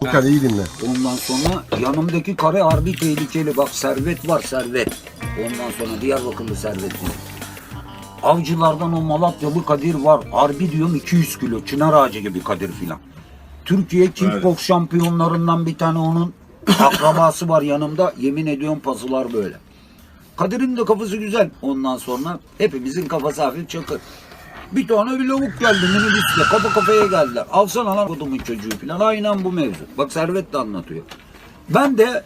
Furkan iyi dinle. Ondan sonra yanımdaki kare harbi tehlikeli. Bak servet var servet. Ondan sonra Diyarbakırlı servet. Avcılardan o Malatyalı Kadir var. Harbi diyorum 200 kilo. Çınar ağacı gibi Kadir filan. Türkiye kickbox şampiyonlarından bir tane onun akrabası var yanımda. Yemin ediyorum pazılar böyle. Kadir'in de kafası güzel. Ondan sonra hepimizin kafası hafif çakır. Bir tane bir lavuk geldi minibüsle kafa kafaya geldiler. Alsana lan kodumun çocuğu falan. Aynen bu mevzu. Bak Servet de anlatıyor. Ben de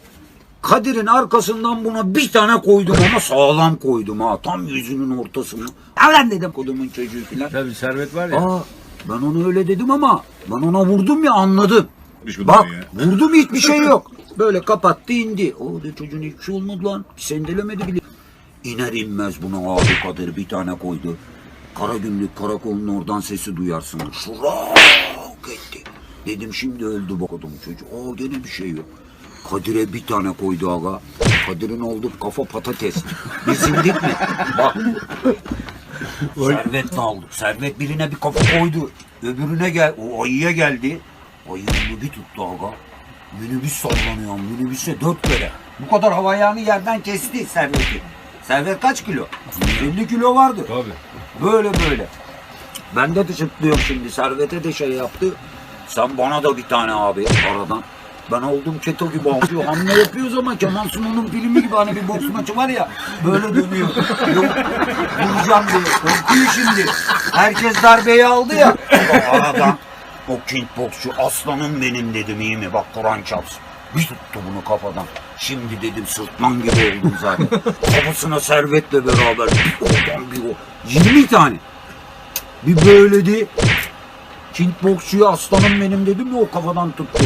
Kadir'in arkasından buna bir tane koydum ama sağlam koydum ha. Tam yüzünün ortasını. Alan dedim kodumun çocuğu falan. Tabii servet var ya. Aa ben onu öyle dedim ama ben ona vurdum ya anladım. Bak ya. vurdum hiçbir şey yok. Böyle kapattı indi. O de çocuğun hiçbir şey olmadı lan. Sendelemedi bile. İner inmez buna abi Kadir bir tane koydu. Kara gümrük karakolun oradan sesi duyarsın. Şurak etti. Dedim şimdi öldü bakalım çocuk. Aa gene bir şey yok. Kadir'e bir tane koydu aga. Kadir'in oldu kafa patates. Biz indik mi? Bak Servet de aldı. Servet birine bir kafa koydu. Öbürüne gel, o ayıya geldi. Ayı bunu bir tuttu aga. Minibüs sallanıyor. Minibüse dört kere. Bu kadar hava ayağını yerden kesti Servet'i. Servet kaç kilo? 50 kilo vardı. Tabii. Böyle böyle. Ben de tıçıklıyorum şimdi. Servet'e de şey yaptı. Sen bana da bir tane abi aradan. Ben oldum keto gibi alıyor. Hamle yapıyoruz ama Kemal Sunal'ın filmi gibi hani bir boks maçı var ya böyle dönüyor. Yok vuracağım diye. Korkuyor şimdi. Herkes darbeyi aldı ya. Bak aradan o kickboksçu aslanım benim dedim iyi mi? Bak Kur'an çarpsın. Bir tuttu bunu kafadan. Şimdi dedim sırtlan gibi oldum zaten. Kafasına servetle beraber bir oradan bir o. 20 tane. Bir böyledi. Kickboksçuyu aslanım benim dedim mi o kafadan tuttu.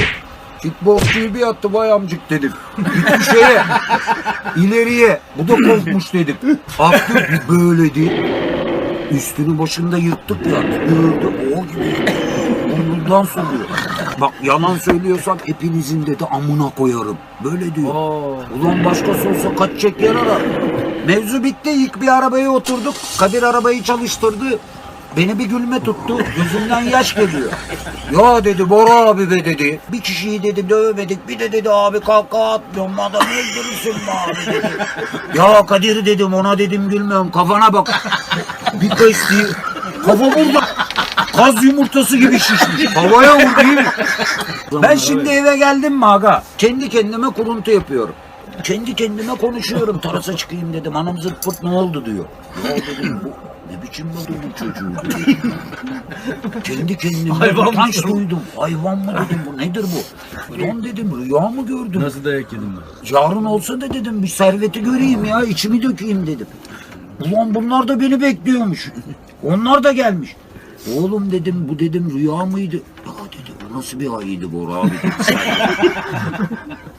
Kickboksçuyu bir attı vay amcık dedim. Gitti şeye ileriye. Bu da korkmuş dedim. Attı bir böyledi. Üstünü başında yırttık ya. Bir gördü o gibi. Burnundan soluyor. Bak yalan söylüyorsam hepinizin dedi amına koyarım. Böyle diyor. Ulan başkası olsa kaçacak yer arar. Mevzu bitti. İlk bir arabaya oturduk. Kadir arabayı çalıştırdı. Beni bir gülme tuttu. Gözümden yaş geliyor. Ya dedi Bora abi be dedi. Bir kişiyi dedi dövmedik. Bir de dedi abi kahkaha atmıyorum. Adam öldürürsün be abi dedi. Ya Kadir dedim ona dedim gülmüyorum. Kafana bak. Bir kesti. Kafa burada. Kaz yumurtası gibi şişmiş. Havaya vurdu değil mi? Ben şimdi eve geldim mi aga? Kendi kendime kuruntu yapıyorum. Kendi kendime konuşuyorum. Terasa çıkayım dedim. Anam zırt pırt ne oldu diyor. Ya dedim bu ne biçim oldu bu çocuğu dedim. Kendi kendime Hayvan utanç duydum. Hayvan mı dedim bu nedir bu? Lan dedim rüya mı gördüm? Nasıl dayak yedim ben? Yarın olsa da dedim bir serveti göreyim ya içimi dökeyim dedim. Ulan bunlar da beni bekliyormuş. Onlar da gelmiş. Oğlum dedim bu dedim rüya mıydı? Ya dedi bu nasıl bir ayıydı Bora abi dedi.